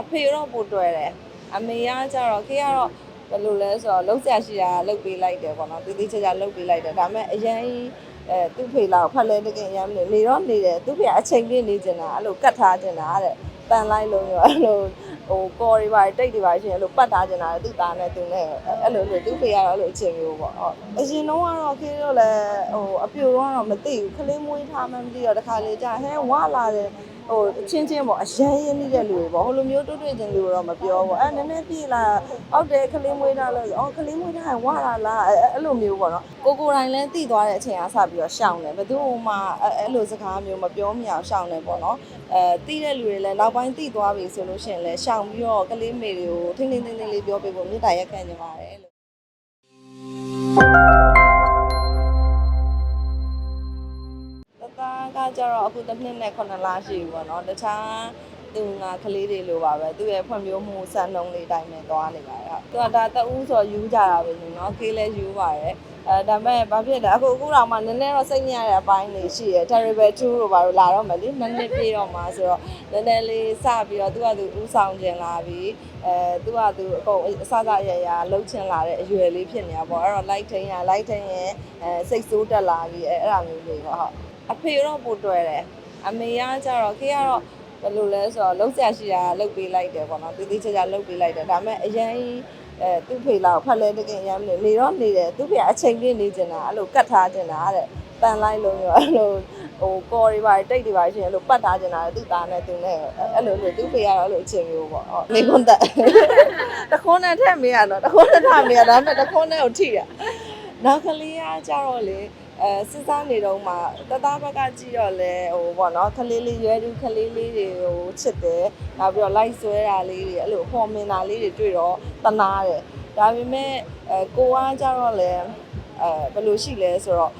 အဖေတော့ပိုတွေ့တယ်အမေကကြတော့ခေကတော့ဘယ်လိုလဲဆိုတော့လုံးဆရာရှိတာလုတ်ပေးလိုက်တယ်ပေါ့နော်တေးသေးချာချာလုတ်ပေးလိုက်တယ်ဒါပေမဲ့အရင်အဲသူ့ဖေလောက်ဖက်လဲတကယ်ရမ်းနေနေတော့နေတယ်သူ့ဖေအချိန်ပြည့်နေကျင်တာအဲ့လိုကတ်ထားကျင်တာတဲ့ပန်လိုက်လို့ရောအဲ့လို ဟိုကော်တွေပါတိတ်တွေပါရှင်အဲ့လိုပတ်ထားကျင်တာသူ့သားနဲ့သူနဲ့အဲ့လိုလိုသူ့ဖေကတော့အဲ့လိုအချိန်မျိုးပေါ့ဟုတ်အရင်တော့ကတော့ခေတော့လဲဟိုအပြိုတော့တော့မသိဘူးခလေးမွေးထားမှမသိတော့တခါလေကြာဟဲဝါလာတယ်ဟိုအချင်းချင်းပေါ့အရန်ရင်းနေတဲ့လူတွေပေါ့ဟိုလိုမျိုးတွေ့တွေ့ချင်းလူတွေတော့မပြောဘူးအဲနည်းနည်းပြေးလာအောက်တယ်ခလေးမွေးထားလို့အော်ခလေးမွေးထားရင်ဝါလာလားအဲအဲ့လိုမျိုးပေါ့နော် ကိုကိုတိုင်းလဲတည်သွားတဲ့အချိန်အားစပြီးတော့ရှောင်းတယ်ဘယ်သူမှအဲအဲ့လိုစကားမျိုးမပြောမရအောင်ရှောင်းတယ်ပေါ့နော်အဲတည်တဲ့လူတွေလည်းနောက်ပိုင်းတည်သွားပြီဆိုလို့ရှိရင်လည်းရှောင်းပြီးတော့ကလေးမေတွေကိုထိမ့်ထိမ့်ထိမ့်ထိမ့်လေးပြောပေးဖို့မြတ်တာရက်ခံနေပါတယ်လို့တသားကကြတော့အခုတစ်နှစ်နဲ့9လရှိပြီပေါ့နော်တခြား သူငါကလေးတွေလိုပါပဲသူ့ရဲ့ဖွံ့ဖြိုးမှုစံနှုန်းလေးတိုင်းနဲ့သွားနေပါတယ်ဟုတ်သူကဒါတအူးဆိုယူကြတာပဲညနော်ကေးလဲယူပါတယ်အဲဒါပေမဲ့ဘာဖြစ်လဲအခုအခုတော့မှနည်းနည်းတော့စိတ်ညစ်ရတဲ့အပိုင်းတွေရှိရယ် terrible 2တို့ဘာလို့လာတော့မလဲနည်းနည်းပြေးတော့မှဆိုတော့နည်းနည်းလေးစပြီးတော့သူကသူဦးဆောင်ကျင်လာပြီးအဲသူကသူအကုန်အစစရရလှုပ်ချင်လာတဲ့အရွယ်လေးဖြစ်နေတာပေါ့အဲ့တော့ light ထိန်ရ light ထိန်ရအဲစိတ်ဆိုးတက်လာပြီးအဲအဲ့ဒါမျိုးလေးပေါ့ဟုတ်အဖေတော့ပိုတွေ့တယ်အမေကကြတော့ခေကတော့ ဘယ်လိုလဲဆိုတော့လုံးဆရာရှိတာလုတ်ပေးလိုက်တယ်ပေါ့နော်တေးသေးချာချာလုတ်ပေးလိုက်တယ်ဒါပေမဲ့အရင်အဲသူ့ဖေလောက်ဖက်လဲတကယ်ရမ်းနေနေတော့နေတယ်သူ့ဖေအချိန်ပြည့်နေကျင်တာအဲ့လိုကတ်ထားကျင်တာတဲ့ပန်လိုက်လို့ရောအဲ့လိုဟိုကော်တွေပါတိတ်တွေပါရှင်အဲ့လိုပတ်ထားကျင်တာသူ့သားနဲ့သူနဲ့အဲ့လိုလိုသူ့ဖေကတော့အဲ့လိုအချိန်မျိုးပေါ့ဟုတ်နေခွန်းတက်တခွန်းနဲ့ထက်မေးရတော့တခွန်းနဲ့ထမေးရဒါပေမဲ့တခွန်းနဲ့ကိုထိရနောက်ကလေးကကြတော့လေ အဲစစ်စားနေတော့မှတသားဘက်ကကြည့်တော့လဲဟိုပေါ့နော်ခလေးလေးရွယ်သူခလေးလေးတွေဟိုချစ်တယ်နောက်ပြီးတော့လိုက်ဆွဲတာလေးတွေအဲ့လိုဟော်မင်တာလေးတွေတွေ့တော့တနာတယ်ဒါပေမဲ့အဲကိုကကြတော့လဲအဲဘယ်လိုရှိလဲဆိုတော့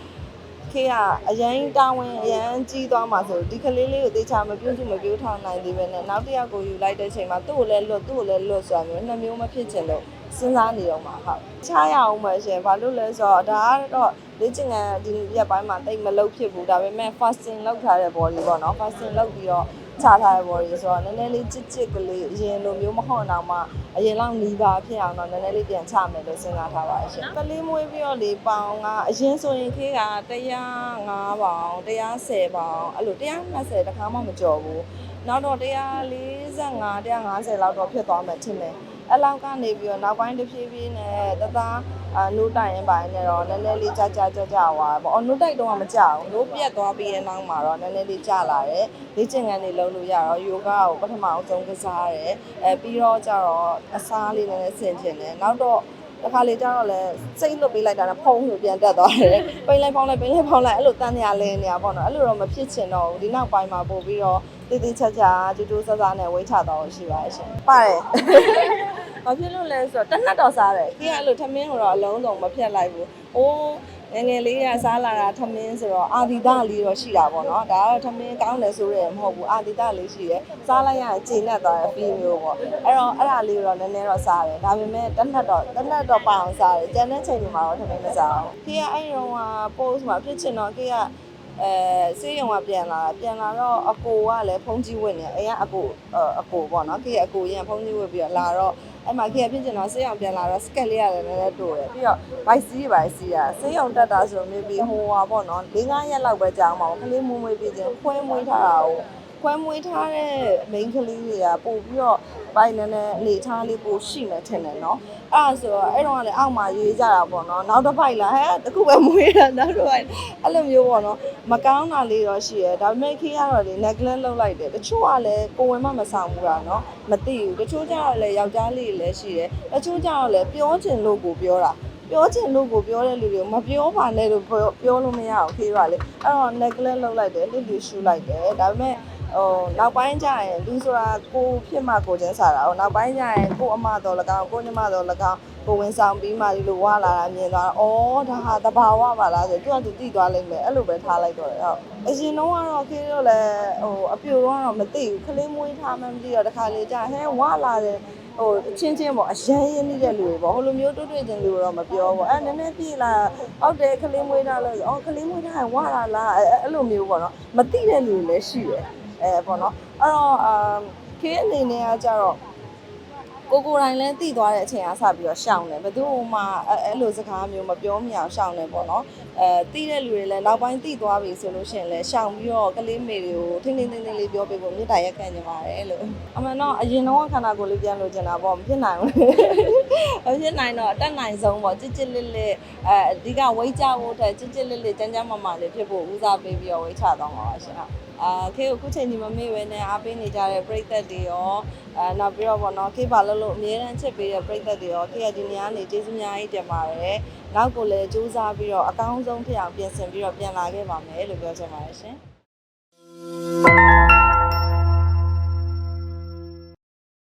ခေကအရင်တာဝန်အရင်ကြီးသွားမှာဆိုဒီကလေးလေးကိုတေချာမပြုတ်စုမပြုတ်ထောင်နိုင်သေးပဲနဲ့နောက်တစ်ယောက်ကိုယူလိုက်တဲ့ချိန်မှာသူ့ကိုလည်းလွတ်သူ့ကိုလည်းလွတ်ဆိုတာမျိုးနှစ်မျိုးမဖြစ်ချင်လို့ စဉ်းစားနေတော့မှာဟုတ်ချားရအောင်ပါရှင်ဘာလို့လဲဆိုတော့ဒါကတော့လေ့ကျင့်ခန်းဒီရက်ပိုင်းမှာတိတ်မလုပ်ဖြစ်ဘူးဒါပေမဲ့ fasting လုပ်ထားတဲ့ body ပေါ့နော် fasting လုပ်ပြီးတော့ချထားတဲ့ body ဆိုတော့နည်းနည်းလေးချစ်ချစ်ကလေးအရင်လိုမျိုးမဟုတ်တော့မှအရင်လောက်နီးပါဖြစ်အောင်တော့နည်းနည်းလေးပြန်ချမယ်လို့စဉ်းစားထားပါတယ်ရှင်ကလေးမွေးပြီးတော့လေပေါင်ကအရင်ဆိုရင်ခေးက105ပေါင်110ပေါင်အဲ့လို120တခါမှမကျော်ဘူးနောက်တော့145 150လောက်တော့ဖြစ်သွားမှထင်တယ် အဲ့လောက်ကနေပြီးတော့နောက်ပိုင်းတစ်ဖြည်းဖြည်းနဲ့တသားအာနိုးတိုင်ရင်ပိုင်းနဲ့တော့နည်းနည်းလေးကြာကြာကြာကြာသွားတယ်ပေါ့အော်နိုးတိုက်တော့မကြဘူးနိုးပြက်သွားပြီးတဲ့နောက်မှာတော့နည်းနည်းလေးကြာလာတယ်လေ့ကျင့်ခန်းတွေလုပ်လို့ရတော့ယောဂကိုပထမအောင်ဆုံးကစားတယ်အဲပြီးတော့ကျတော့အစားလေးနည်းနည်းဆင်ကျင်တယ်နောက်တော့ တခါလေကျတော့လဲစိတ်လွတ်ပေးလိုက်တာနဲ့ဖုံးလို့ပြန်တက်သွားတယ်ပိန်လိုက်ဖောင်းလိုက်ပိန်လိုက်ဖောင်းလိုက်အဲ့လိုတန်းနေရလဲနေရပေါ့နော်အဲ့လိုတော့မဖြစ်ချင်တော့ဘူးဒီနောက်ပိုင်းမှာပို့ပြီးတော့တည်တည်ချာချာကြိုးကြိုးဆဆနဲ့ဝိတ်ချတော့ရှိပါရဲ့ရှင်ပါတယ်ဘာဖြစ်လို့လဲဆိုတော့တစ်နက်တော့စားတယ်ခေကအဲ့လိုထမင်းကိုတော့အလုံးစုံမဖြတ်လိုက်ဘူးအိုး ငယ်ငယ်လေးကစားလာတာထမင်းဆိုတော့အာဒီတလေးတော့ရှိတာပေါ့နော်ဒါကတော့ထမင်းကောင်းတယ်ဆိုရဲမဟုတ်ဘူးအာဒီတလေးရှိတယ်စားလိုက်ရရင်ကျဉ်နဲ့သွားတယ်ပြီးမျိုးပေါ့အဲ့တော့အဲ့ဒါလေးတော့နည်းနည်းတော့စားတယ်ဒါပေမဲ့တစ်နက်တော့တစ်နက်တော့ပအောင်စားတယ်ကျန်တဲ့ချိန်တွေမှာတော့ထမင်းမစားဘူးခေကအဲ့တော့က post မှာဖြစ်ချင်တော့ခေကအဲစေးရုံကပြန်လာတာပြန်လာတော့အကိုကလည်းဖုန်းကြီးဝင်နေအိမ်ကအကိုအကိုပေါ့နော်ခေကအကိုရင်ဖုန်းကြီးဝင်ပြီးတော့လာတော့ အဲ့မှာခေကဖြစ်ချင်တော့စေးရုံပြန်လာတော့ sketch လေးရတယ်နည်းနည်းတူတယ်ပြီးတော့ bike စီး bike စီးရစေးရုံတက်တာဆိုမျိုးပြီးဟိုဟာပေါ့နော်၄၅ရက်လောက်ပဲကြာအောင်ပါခလေးမွေးမွေးပြီးချင်းခွဲမွေးထားတာကို ခွဲမွေးထားတဲ့ main ကလေးတွေကပို့ပြီးတော့ဘိုင်နည်းနည်းအနေထားလေးပို့ရှိမယ်ထင်တယ်နော်အဲ့ဒါဆိုတော့အဲ့တော့လည်းအောက်မှာရေးကြတာပေါ့နော်နောက်တစ်ပိုက်လာဟဲ့တခုပဲမွေးတာနောက်တစ်ပိုက်အဲ့လိုမျိုးပေါ့နော်မကောင်းတာလေးတော့ရှိရဒါပေမဲ့ခေကတော့လေ neglect လုပ်လိုက်တယ်တချို့ကလည်းကိုယ်ဝင်မှမဆောင်ဘူးတာနော်မသိဘူးတချို့ကျတော့လည်းယောက်ျားလေးတွေလည်းရှိတယ်တချို့ကျတော့လည်းပြောချင်လို့ကိုပြောတာပြောချင်လို့ကိုပြောတဲ့လူတွေကိုမပြောပါနဲ့လို့ပြောပြောလို့မရအောင်ခေးပါလေအဲ့တော့ neglect လုပ်လိုက်တယ်လစ်လီရှူလိုက်တယ်ဒါပေမဲ့ ဟိုနောက်ပိုင်းကျရင်လူဆိုတာကိုဖြစ်မှကိုချင်းစားတာဟိုနောက်ပိုင်းကျရင်ကိုအမတော်၎င်းကိုညီမတော်၎င်းကိုဝင်ဆောင်ပြီးမှဒီလိုဝါလာတာမြင်သွားတော့ဩဒါဟာတဘာဝပါလားဆိုသူကသူတည်သွားလိမ့်မယ်အဲ့လိုပဲထားလိုက်တော့တယ်ဟုတ်အရင်တော့ကတော့ခေးတော့လည်းဟိုအပြိုတော့တော့မသိဘူးခလေးမွေးထားမှမသိတော့တခါလေကြာဟဲဝါလာတယ်ဟိုအချင်းချင်းပေါ့အရန်ရင်းနေတဲ့လူတွေပေါ့ဟိုလိုမျိုးတွေ့တွေ့ချင်းလူတွေတော့မပြောဘူးအဲနည်းနည်းပြေးလာအောက်တယ်ခလေးမွေးထားလို့အော်ခလေးမွေးထားရင်ဝါလာလားအဲအဲ့လိုမျိုးပေါ့နော်မသိတဲ့လူတွေလည်းရှိတယ် အဲပေါ့နော်အဲ့တော့အာခေတ်အနေနဲ့ကကြတော့ကိုကိုယ်တိုင်လည်းတည်သွားတဲ့အချိန်အားစပြီးတော့ရှောင်းတယ်ဘယ်သူမှအဲ့အဲ့လိုစကားမျိုးမပြောမိအောင်ရှောင်းတယ်ပေါ့နော်အဲတည်တဲ့လူတွေလည်းနောက်ပိုင်းတည်သွားပြီဆိုလို့ရှိရင်လည်းရှောင်းပြီးတော့ကလေးမေတွေကိုထင်းထင်းထင်းထင်းလေးပြောပေးဖို့မြစ်တာရက်ခံနေပါတယ်လို့အမှန်တော့အရင်တော့ခန္ဓာကိုယ်လေးပြန်လို့ကျင်တာပေါ့မဖြစ်နိုင်ဘူး မဖြစ်နိုင်တော့အတက်နိုင်ဆုံးပေါ့ကြစ်ကြစ်လစ်လစ်အဲအဓိကဝိတ်ကြဖို့ထက်ကြစ်ကြစ်လစ်လစ်ကျန်းကျန်းမာမာလေးဖြစ်ဖို့ဦးစားပေးပြီးတော့ဝိတ်ချသွားမှာပါရှင်ဟုတ်အာခေကိုခုချိန်ဒီမမေ့ပဲနဲ့အားပေးနေကြတဲ့ပရိသတ်တွေရောအဲနောက်ပြီးတော့ဗောနော်ခေဘာလို့လို့အမြဲတမ်းချစ်ပေးတဲ့ပရိသတ်တွေရောခေကဒီနေရာကနေကျေးဇူးအများကြီးတင်ပါတယ်နောက်ကိုလည်းစူးစမ်းပြီးတော့အကောင်းဆုံးဖြစ်အောင်ပြင်ဆင်ပြီးတော့ပြန်လာခဲ့ပါမယ်လို့ပြောချင်ပါတယ်ရှင်